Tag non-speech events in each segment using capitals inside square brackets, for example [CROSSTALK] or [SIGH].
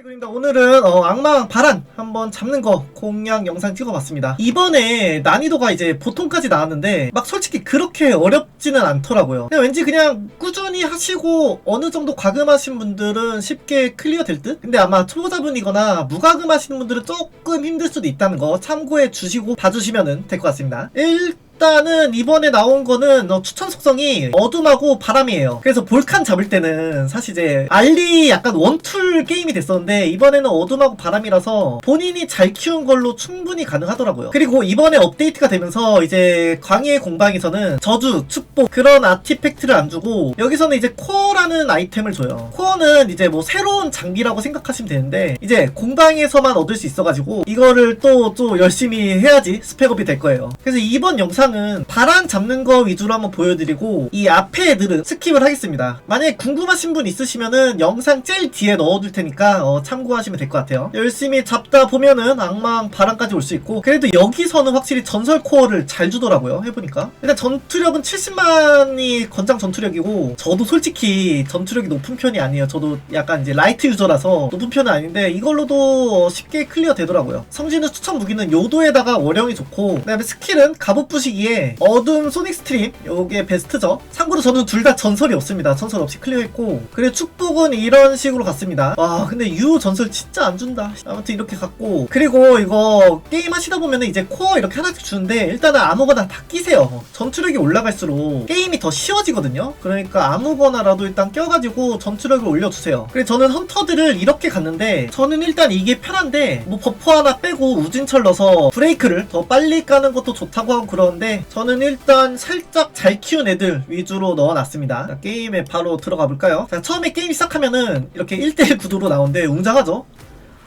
이글입니다. 오늘은 어, 악마 바란 한번 잡는 거 공략 영상 찍어봤습니다. 이번에 난이도가 이제 보통까지 나왔는데 막 솔직히 그렇게 어렵지는 않더라고요. 그냥 왠지 그냥 꾸준히 하시고 어느 정도 과금하신 분들은 쉽게 클리어 될 듯? 근데 아마 초보자분이거나 무과금 하시는 분들은 조금 힘들 수도 있다는 거 참고해 주시고 봐주시면 될 것 같습니다. 일 단은 이번에 나온 거는 어, 추천 속성이 어둠하고 바람이에요. 그래서 볼칸 잡을 때는 사실 이제 알리 약간 원툴 게임이 됐었는데 이번에는 어둠하고 바람이라서 본인이 잘 키운 걸로 충분히 가능하더라고요. 그리고 이번에 업데이트가 되면서 이제 광해의 공방에서는 저주, 축복 그런 아티팩트를 안 주고 여기서는 이제 코어라는 아이템을 줘요. 코어는 이제 뭐 새로운 장비라고 생각하시면 되는데 이제 공방에서만 얻을 수 있어가지고 이거를 또 또 열심히 해야지 스펙업이 될 거예요. 그래서 이번 영상 은 바람 잡는 거 위주로 한번 보여드리고 이 앞에 애들은 스킵을 하겠습니다. 만약에 궁금하신 분 있으시면은 영상 제일 뒤에 넣어둘 테니까 어, 참고하시면 될 것 같아요. 열심히 잡다 보면은 악망 바람까지 올 수 있고 그래도 여기서는 확실히 전설 코어를 잘 주더라고요. 해보니까 일단 전투력은 70만이 권장 전투력이고 저도 솔직히 전투력이 높은 편이 아니에요. 저도 약간 이제 라이트 유저라서 높은 편은 아닌데 이걸로도 쉽게 클리어 되더라고요. 성진우 추천 무기는 요도에다가 월형이 좋고 그다음에 스킬은 갑옷 부 시기에 어둠 소닉 스트림 요게 베스트죠. 참고로 저는 둘 다 전설이 없습니다. 전설 없이 클리어했고 그리고 축복은 이런 식으로 갔습니다. 와 근데 유 전설 진짜 안 준다. 아무튼 이렇게 갔고 그리고 이거 게임 하시다 보면은 이제 코어 이렇게 하나씩 주는데 일단은 아무거나 다 끼세요. 전투력이 올라갈수록 게임이 더 쉬워지거든요. 그러니까 아무거나라도 일단 껴가지고 전투력을 올려주세요. 그리고 저는 헌터들을 이렇게 갔는데 저는 일단 이게 편한데 뭐 버퍼 하나 빼고 우진철 넣어서 브레이크를 더 빨리 까는 것도 좋다고 하고 그러는데 저는 일단 살짝 잘 키운 애들 위주로 넣어놨습니다. 자, 게임에 바로 들어가 볼까요? 자, 처음에 게임 시작하면은 이렇게 1대1 구도로 나오는데 웅장하죠?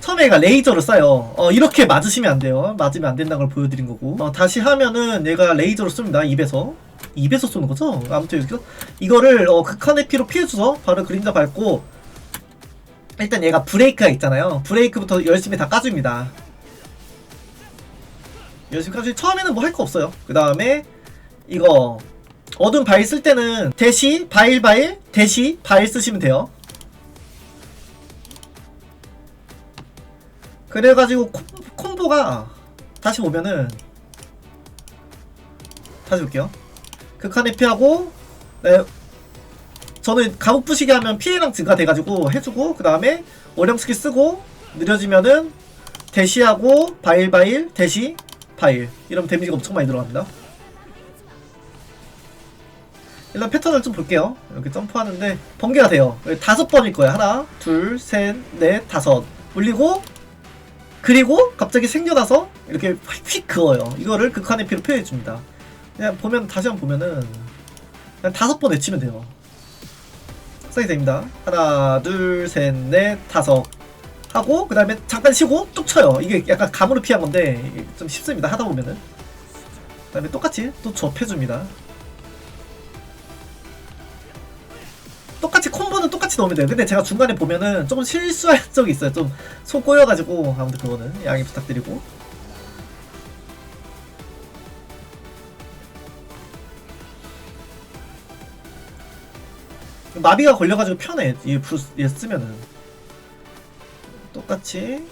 처음에 얘가 레이저를 쏴요. 어, 이렇게 맞으시면 안 돼요. 맞으면 안 된다는 걸 보여드린 거고. 어, 다시 하면은 얘가 레이저로 쏩니다. 입에서. 입에서 쏘는 거죠? 아무튼 이렇게 이거를 어, 극한의 피로 피해줘서 바로 그림자 밟고 일단 얘가 브레이크가 있잖아요. 브레이크부터 열심히 다 까줍니다. 까주 처음에는 뭐 할 거 없어요. 그 다음에 이거 어둠 바일 쓸 때는 대시 바일 바일 대시 바일 쓰시면 돼요. 그래가지고 콤, 콤보가 다시 보면은 다시 볼게요. 극한 회피하고 네, 저는 가옥 부시게 하면 피해량 증가돼가지고 해주고 그 다음에 스킬 쓰고 느려지면은 대시하고 바일 바일 대시 바일 이러면 데미지가 엄청 많이 들어갑니다. 일단 패턴을 좀 볼게요. 이렇게 점프하는데 번개가 돼요. 다섯 번일 거예요. 하나, 둘, 셋, 넷, 다섯. 올리고 그리고 갑자기 생겨나서 이렇게 휙 그어요. 이거를 극한의 피로 표현해 줍니다. 그냥 보면 다시 한번 보면은 그냥 다섯 번 외치면 돼요. 시작이 됩니다. 하나, 둘, 셋, 넷, 다섯 하고 그 다음에 잠깐 쉬고 뚝 쳐요. 이게 약간 감으로 피한 건데 좀 쉽습니다. 하다 보면은 그 다음에 똑같이 또 접해줍니다. 똑같이 콤보는 똑같이 넣으면 돼요. 근데 제가 중간에 보면은 조금 실수한 [LAUGHS] 적이 있어요. 좀손 꼬여가지고 아무튼 그거는 양해 부탁드리고 마비가 걸려가지고 편해. 얘, 부, 얘 쓰면은 똑같이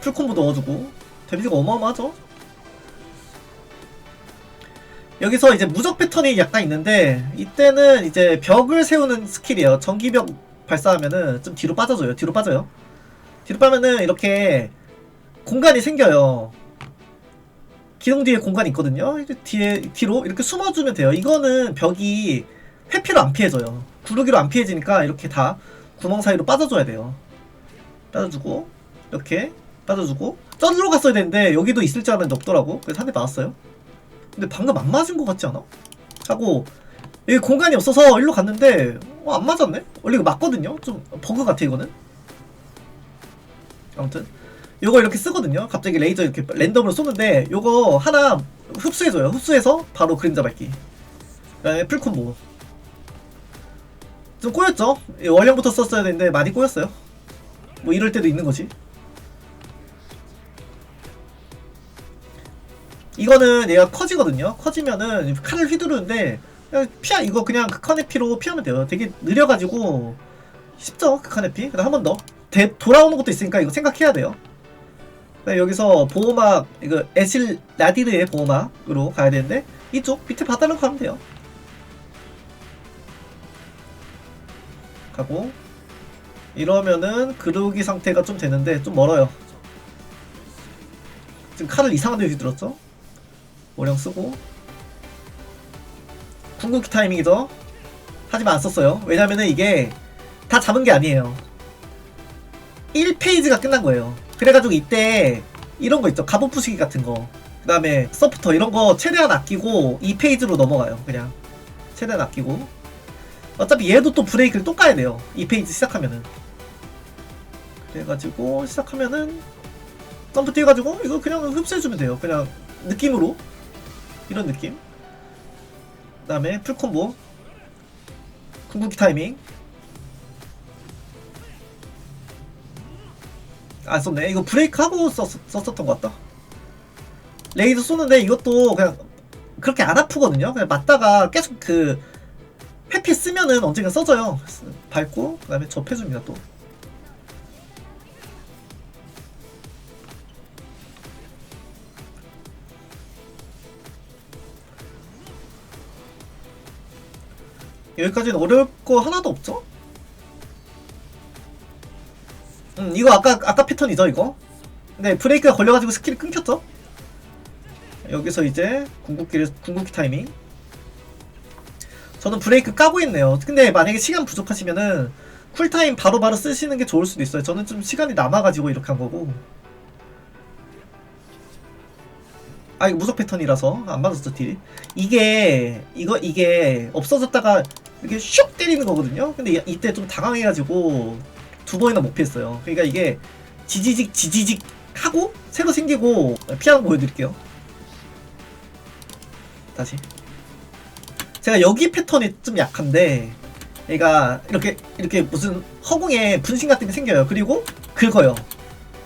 풀콤보 넣어주고 데미지가 어마어마하죠. 여기서 이제 무적 패턴이 약간 있는데 이때는 이제 벽을 세우는 스킬이에요. 전기벽 발사하면은 좀 뒤로 빠져줘요. 뒤로 빠져요. 뒤로 빠면은 이렇게 공간이 생겨요. 기둥 뒤에 공간이 있거든요. 뒤에 뒤로 이렇게 숨어주면 돼요. 이거는 벽이 회피로 안 피해져요. 구르기로 안 피해지니까 이렇게 다 구멍 사이로 빠져줘야 돼요. 빠져주고 이렇게 빠져주고 쩔로 갔어야 되는데 여기도 있을 줄 알았는데 없더라고. 그래서 한 대 맞았어요. 근데 방금 안 맞은 것 같지 않아? 하고 여기 공간이 없어서 일로 갔는데 어, 안 맞았네? 원래 이거 맞거든요? 좀 버그 같아 이거는 아무튼 요거 이렇게 쓰거든요 갑자기 레이저 이렇게 랜덤으로 쏘는데 요거 하나 흡수해줘요 흡수해서 바로 그림자 밟기 그 다음에 풀콤보 좀 꼬였죠? 예, 원령부터 썼어야 되는데 많이 꼬였어요 뭐 이럴 때도 있는 거지 이거는 얘가 커지거든요. 커지면은 칼을 휘두르는데 피하 이거 그냥 극한의 피로 피하면 돼요. 되게 느려가지고 쉽죠 극한의 피. 그다음 한 번 더. 대- 돌아오는 것도 있으니까 이거 생각해야 돼요. 네, 여기서 보호막 이거 에실 라디르의 보호막으로 가야 되는데 이쪽 밑에 바다로 가면 돼요. 가고 이러면은 그루기 상태가 좀 되는데 좀 멀어요. 지금 칼을 이상한 데 들었죠? 오령 쓰고 궁극기 타이밍이죠. 하지만 안 썼어요. 왜냐면은 이게 다 잡은 게 아니에요. 1페이지가 끝난 거예요. 그래가지고 이때 이런 거 있죠. 갑옷 부시기 같은 거. 그 다음에 서프터 이런 거 최대한 아끼고 2페이지로 넘어가요. 그냥. 최대한 아끼고. 어차피 얘도 또 브레이크를 또 까야 돼요. 2페이지 시작하면은. 그래가지고 시작하면은 점프 뛰어가지고 이거 그냥 흡수해주면 돼요. 그냥 느낌으로. 이런 느낌. 그 다음에 풀콤보. 궁극기 타이밍. 안 썼네. 이거 브레이크 하고 썼, 썼었던 것 같다. 레이드 쏘는데 이것도 그냥 그렇게 안 아프거든요. 그냥 맞다가 계속 그 회피 쓰면은 언젠가 써져요. 밟고 그 다음에 접해줍니다 또. 여기까지는 어려울 거 하나도 없죠? 음, 이거 아까 아까 패턴이죠, 이거. 네, 브레이크가 걸려가지고 스킬이 끊겼죠. 여기서 이제 궁극기를 궁극기 타이밍. 저는 브레이크 까고 있네요. 근데 만약에 시간 부족하시면은 쿨타임 바로 바로 쓰시는 게 좋을 수도 있어요. 저는 좀 시간이 남아가지고 이렇게 한 거고. 아 이거 무적 패턴이라서 안 맞았어 딜이. 이게 이거 이게 없어졌다가 이렇게 슉 때리는 거거든요. 근데 이- 이때 좀 당황해가지고 두 번이나 못 피했어요. 그러니까 이게 지지직 지지직 하고 새로 생기고 피하는 거 보여드릴게요. 다시. 제가 여기 패턴이 좀 약한데 얘가 이렇게 이렇게 무슨 허공에 분신 같은 게 생겨요. 그리고 긁어요.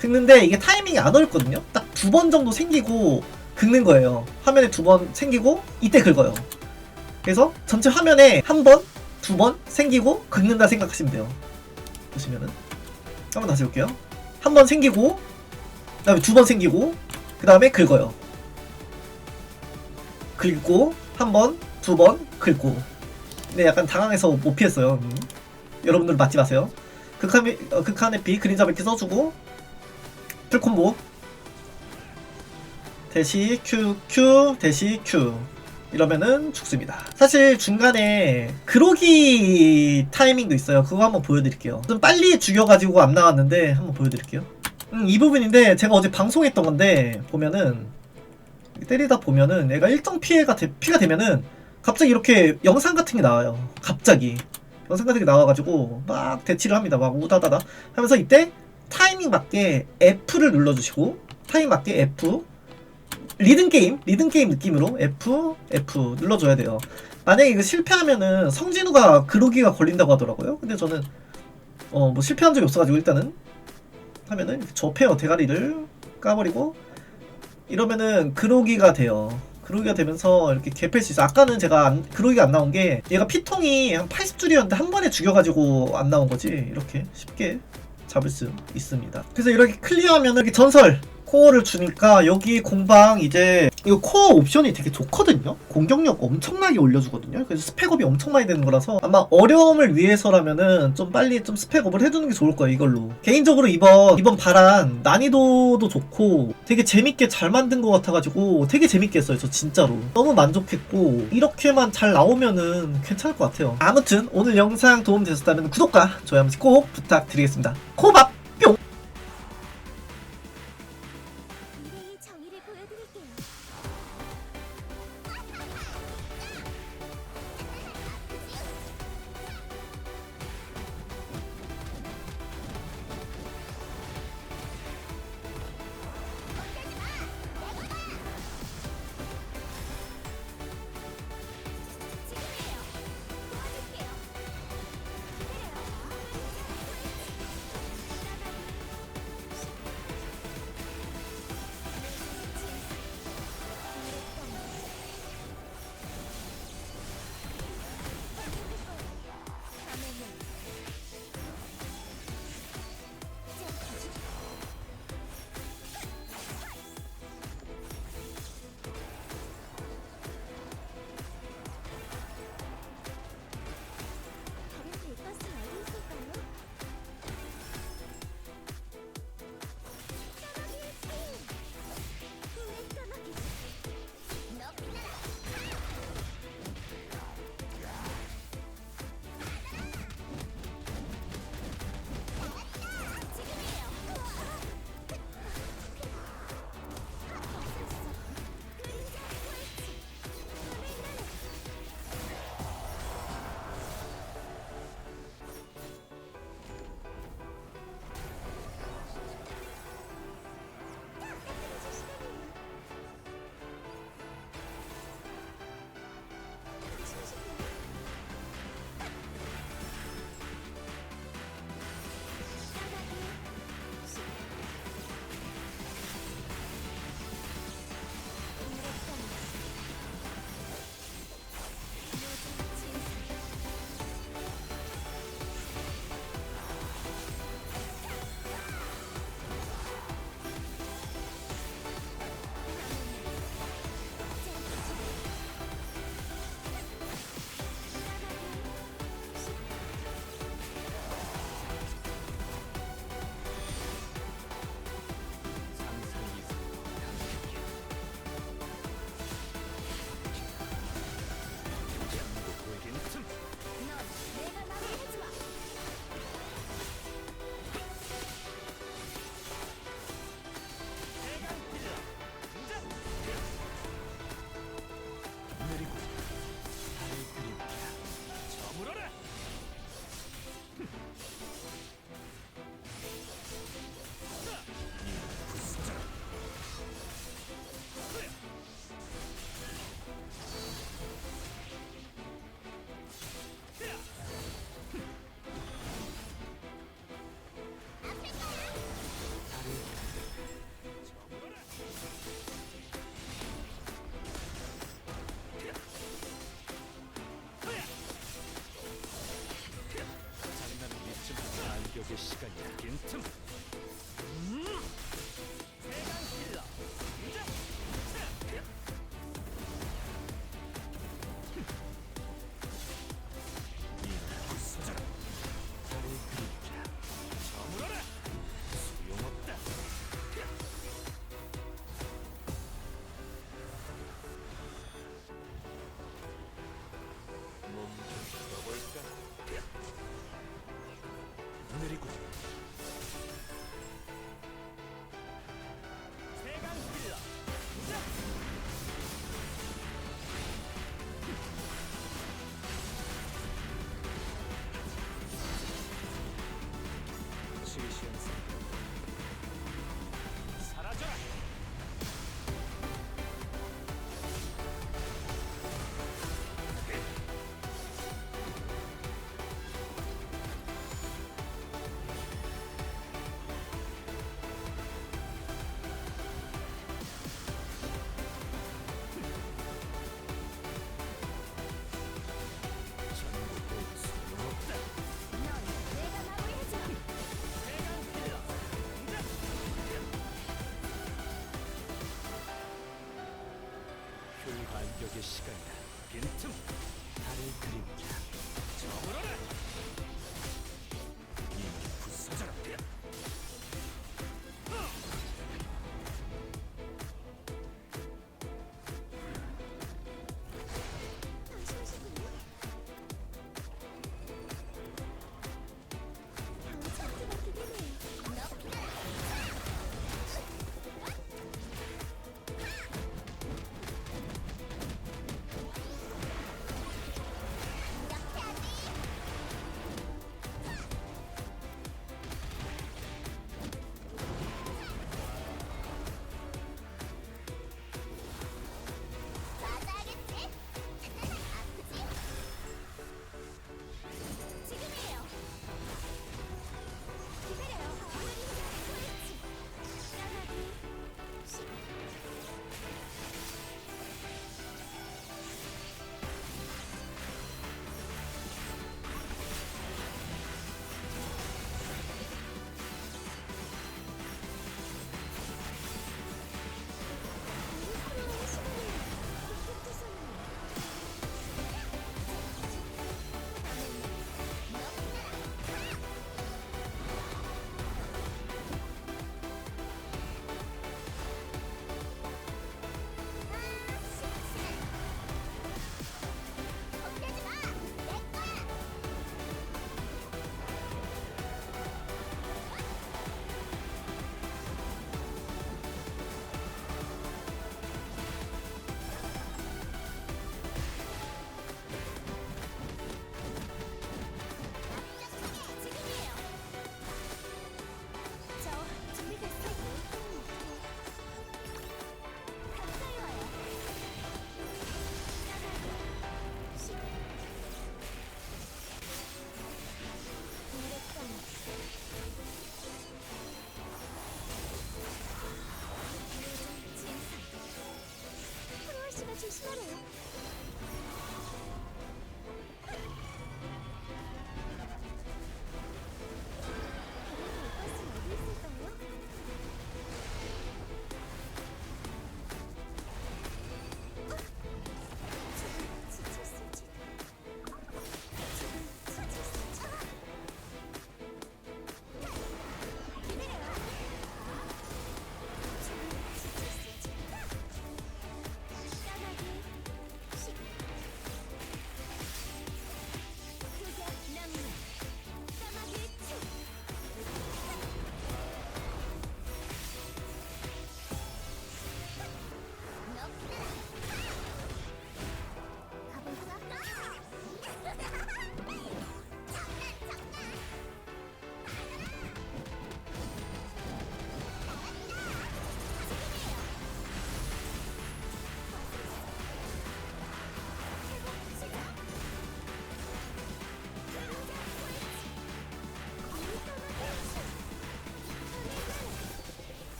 긁는데 이게 타이밍이 안 어렵거든요. 딱 두 번 정도 생기고 긁는 거예요. 화면에 두 번 생기고 이때 긁어요. 그래서 전체 화면에 한 번, 두 번 생기고 긁는다 생각하시면 돼요. 보시면은 한번 다시 볼게요. 한 번 생기고 그다음에 두 번 생기고 그다음에 긁어요. 긁고 한 번, 두 번 긁고. 근데 약간 당황해서 못 피했어요. 음. 여러분들 맞지 마세요. 극한 어, 극한의 비 그림자 이렇게 써주고 풀콤보 대시 Q 대시 Q 이러면은 죽습니다. 사실 중간에 그로기 타이밍도 있어요. 그거 한번 보여드릴게요. 좀 빨리 죽여가지고 안 나왔는데 한번 보여드릴게요. 음, 이 부분인데 제가 어제 방송했던 건데 보면은 때리다 보면은 얘가 일정 피해가 되- 피가 되면은 갑자기 이렇게 영상 같은 게 나와요. 갑자기 영상 같은 게 나와가지고 막 대치를 합니다. 막 우다다다 하면서 이때 타이밍 맞게 F를 눌러주시고 타이밍 맞게 F 리듬 게임, 리듬 게임 느낌으로 F, F 눌러줘야 돼요. 만약에 이거 실패하면은 성진우가 그로기가 걸린다고 하더라고요. 근데 저는 어 뭐 실패한 적이 없어가지고 일단은 하면은 접해요 대가리를 까버리고 이러면은 그로기가 돼요. 그로기가 되면서 이렇게 개팰 수 있어. 아까는 제가 안, 그로기가 안 나온 게 얘가 피통이 한 80줄이었는데 한 번에 죽여가지고 안 나온 거지. 이렇게 쉽게 잡을 수 있습니다. 그래서 이렇게 클리어하면 이렇게 전설 코어를 주니까 여기 공방 이제 이거 코어 옵션이 되게 좋거든요. 공격력 엄청나게 올려주거든요. 그래서 스펙업이 엄청 많이 되는 거라서 아마 어려움을 위해서라면은 좀 빨리 좀 스펙업을 해두는 게 좋을 거예요. 이걸로 개인적으로 이번 이번 바란 난이도도 좋고 되게 재밌게 잘 만든 것 같아가지고 되게 재밌게 했어요. 저 진짜로 너무 만족했고 이렇게만 잘 나오면은 괜찮을 것 같아요. 아무튼 오늘 영상 도움 되셨다면 구독과 좋아요 한 번씩 꼭 부탁드리겠습니다. 코밥